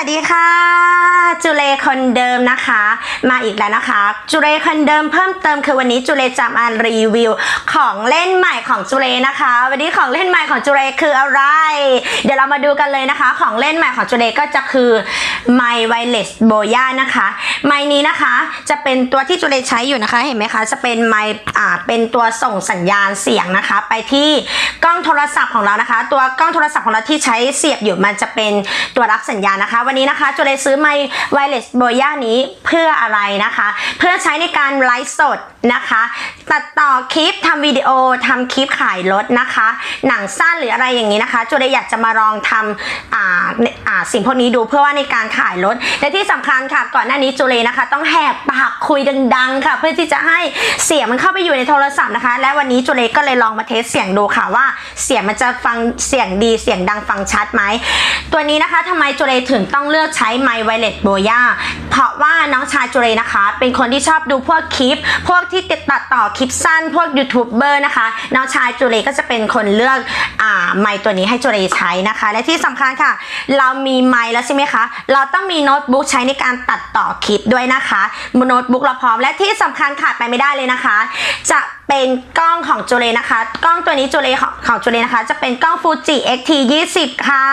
สวัสดีค่ะ จุเลคนเดิมนะคะ มาอีกแล้วนะคะ จุเลคนเดิมเพิ่มเติมคือวันนี้จุเลจะมารีวิว ของเล่นใหม่ของจุเลนะคะ วันนี้ของเล่นใหม่ของจุเลคืออะไร เดี๋ยวเรามาดูกันเลยนะคะ ของเล่นใหม่ของจุเลก็จะคือไมค์ไวเลสโบย่านะคะไมนี้นะคะจะเป็นตัวที่จุเลใช้อยู่นะคะเห็นไหมคะจะเป็นไมอ่าเป็นตัวส่งสัญญาณเสียงนะคะ ไปที่กล้องโทรศัพท์ของเรานะคะ ตัวกล้องโทรศัพท์ของเราที่ใช้เสียบอยู่มันจะเป็นตัวรับสัญญาณนะคะ วันนี้นะคะจุเลซื้อไมค์ไวเลสโบย่านี้เพื่ออะไรนะคะ เพื่อใช้ในการไลฟ์สดนะคะ ตัดต่อคลิปทำวิดีโอทำคลิปขายรถนะคะ หนังสั้นหรืออะไรอย่างนี้นะคะ จุเลอยากจะมาลองทำออ่า สิ่งพวกนี้ดูเพื่อว่าในการขายรถและที่สำคัญค่ะ ก่อนหน้านี้จุเลนะคะ ต้องแหกปากคุยดัง ๆ ค่ะ เพื่อที่จะให้เสียงมันเข้าไปอยู่ในโทรศัพท์นะคะ และวันนี้จุเลก็เลยลองมาเทสเสียงดูค่ะว่า เสียงมันจะฟังเสียงดีเสียงดังฟังชัดไหมตัวนี้นะคะทำไมจุเลถึงต้องเลือกใช้ไมค์ไวเลสโบย่าเพราะว่าน้องชายจุเลนะคะ เป็นคนที่ชอบดูพวกคลิป พวกที่ติดตัดต่อคลิปสั้น พวกยูทูบเบอร์นะคะ น้องชายจุเลก็จะเป็นคนเลือกอ่าไมค์ตัวนี้ให้จุเลใช้นะคะ และที่สำคัญค่ะ เรามีีไมค์แล้วใช่ไหมคะ เราต้องมีโน้ตบุ๊กใช้ในการตัดต่อคลิปด้วยนะคะโน้ตบุ๊กเราพร้อมและที่สำคัญขาดไปไม่ได้เลยนะคะ จะ เป็นกล้องของจูเลนะคะ กล้องตัวนี้จูเลของของจูเลนะคะ จะเป็นกล้องฟูจิ X-T 20 ค่ะ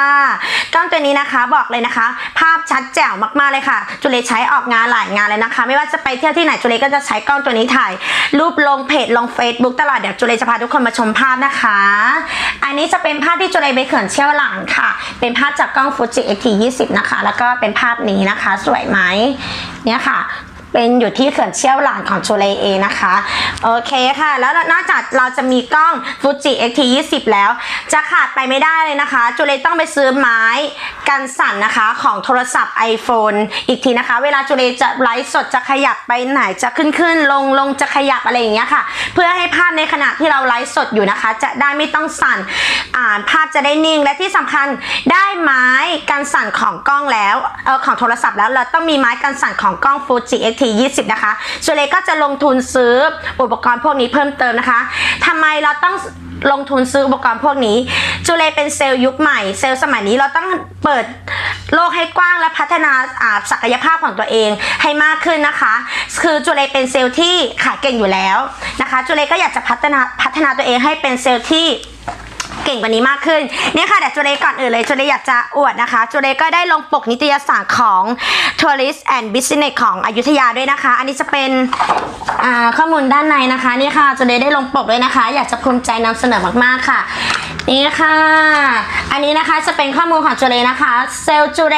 กล้องตัวนี้นะคะบอกเลยนะคะ ภาพชัดแจ๋วมากๆเลยค่ะจูเลใช้ออกงานหลายงานเลยนะคะ ไม่ว่าจะไปเที่ยวที่ไหนจูเลก็จะใช้กล้องตัวนี้ถ่าย รูปลงเพจลง Facebook ตลอดเดี๋ยวจูเลจะพาทุกคนมาชมภาพนะคะ อันนี้จะเป็นภาพที่จูเลไปเขื่อนเชี่ยวหลังค่ะ เป็นภาพจากกล้องฟูจิ X-T 20 นะคะ แล้วก็เป็นภาพนี้นะคะ สวยไหมเนี่ยค่ะ เป็นอยู่ที่เขื่อนเชี่ยวหลานของโชเลเองนะคะ โอเคค่ะ แล้วนอกจากเราจะมีกล้อง Fuji X-T 20แล้ว จะขาดไปไม่ได้เลยนะคะโจเลต้องไปซื้อไม้กันสั่นนะคะของโทรศัพท์ iPhone อีกทีนะคะ เวลาโจเลจะไลฟ์สดจะขยับไปไหนจะขึ้นขึ้นลงลงจะขยับอะไรอย่างเงี้ยค่ะ เพื่อให้ภาพในขณะที่เราไลฟ์สดอยู่นะคะ จะได้ไม่ต้องสั่นอ่านภาพจะได้นิ่งและที่สำคัญได้ไม้กันสั่นของกล้องแล้วเออของโทรศัพท์แล้วเราต้องมีไม้กันสั่นของกล้อง Fuji X-T 20 นะคะโจเลก็จะลงทุนซื้ออุปกรณ์พวกนี้เพิ่มเติมนะคะทำไมเราต้องลงทุนซื้ออุปกรณ์พวกนี้จูเลเป็นเซลล์ยุคใหม่ เซลล์สมัยนี้เราต้องเปิดโลกให้กว้างและพัฒนาศักยภาพของตัวเองให้มากขึ้นนะคะ คือจูเลเป็นเซลล์ที่ขายเก่งอยู่แล้วนะคะจูเลก็อยากจะพัฒนาพัฒนาตัวเองให้เป็นเซลล์ที่ เก่งกว่านี้มากขึ้นเนี่ยค่ะเดี๋ยวจูเลก่อนอื่นเลยจูเลอยากจะอวดนะคะจูเลก็ได้ลงปกนิตยสารของ Tourist and Business ของอยุธยาด้วยนะคะ อันนี้จะเป็นข้อมูลด้านในนะคะนี่ค่ะจูเลได้ลงปกด้วยนะคะ อยากจะภูมิใจนำเสนอมากๆค่ะนี่ค่ะ อันนี้นะคะจะเป็นข้อมูลของจูเลนะคะเซลจูเล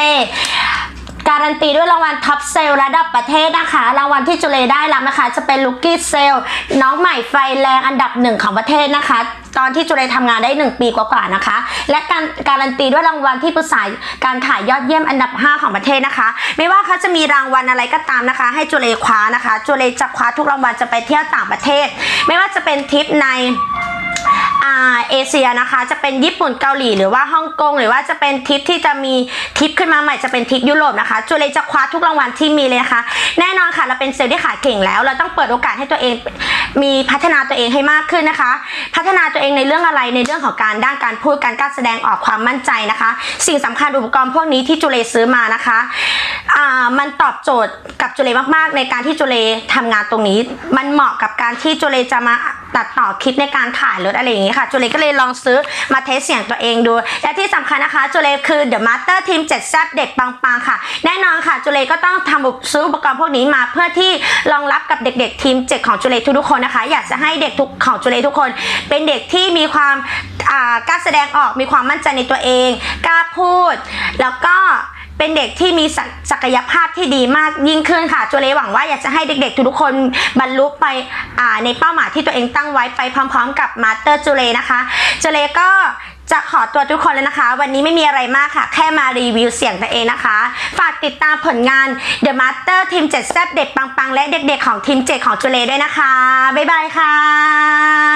การันตีด้วยรางวัลท็อปเซลระดับประเทศนะคะ รางวัลที่จุเลได้รับนะคะ จะเป็นลูกี้เซลน้องใหม่ไฟแรงอันดับหนึ่งของประเทศนะคะ ตอนที่จุเลทำงานได้ 1 ปีกว่าๆนะคะ และการการันตีด้วยรางวัลที่ปรึกษาการขายยอดเยี่ยมอันดับ 5 ของประเทศนะคะ ไม่ว่าเขาจะมีรางวัลอะไรก็ตามนะคะ ให้จุเลคว้านะคะ จุเลจะคว้าทุกรางวัลจะไปเที่ยวต่างประเทศ ไม่ว่าจะเป็นทริปใน เอเชียนะคะจะเป็นญี่ปุ่นเกาหลีหรือว่าฮ่องกงหรือว่าจะเป็นทิปที่จะมีทิปขึ้นมาใหม่จะเป็นทิปยุโรปนะคะจูเลยจะคว้าทุกรางวัลที่มีเลยนะคะ แน่นอนค่ะเราเป็นเซลล์ที่ขายเก่งแล้ว เราต้องเปิดโอกาสให้ตัวเองมีพัฒนาตัวเองให้มากขึ้นนะคะ พัฒนาตัวเองในเรื่องอะไรในเรื่องของการด้านการพูดการกล้ารแสดงออกความมั่นใจนะคะ สิ่งสำคัญอุปกรณ์พวกนี้ที่จูเลซื้อมานะคะอ่ามันตอบโจทย์กับจูเลมาก ๆ ในการที่จูเลทำงานตรงนี้ มันเหมาะกับการที่จูเลจะมา ตัดต่อคลิปในการขายรถอะไรอย่างงี้ค่ะจูเลก็เลยลองซื้อมาเทสเสียงตัวเองดู และที่สำคัญนะคะจูเลคือ The Master Team 7 z เด็กปังๆค่ะ แน่นอนค่ะจูเลก็ต้องทำอุปซื้ออุปกรณ์พวกนี้มาเพื่อที่รองรับกับเด็กๆทีม 7 ของจูเลทุกๆคนนะคะ อยากจะให้เด็กทุกของจูเลทุกคน เป็นเด็กที่มีความอ่ากล้าแสดงออกมีความมั่นใจในตัวเองกล้าพูด แล้วก็ เป็นเด็กที่มีศักยภาพที่ดีมากยิ่งขึ้นค่ะจูเลหวังว่าอยากจะให้เด็ก ๆ ทุกๆคนบรรลุไปในเป้าหมายที่ตัวเองตั้งไว้ไปพร้อม ๆ กับมาสเตอร์จูเลนะคะจูเลก็จะขอตัวทุกคนแล้วนะคะ วันนี้ไม่มีอะไรมากค่ะ แค่มารีวิวเสียงตัวเองนะคะ ฝากติดตามผลงาน The Master ทีม7แซบเด็กปังๆ และเด็กๆ ของทีม 7 ของจูเลด้วยนะคะ บ๊ายบายค่ะ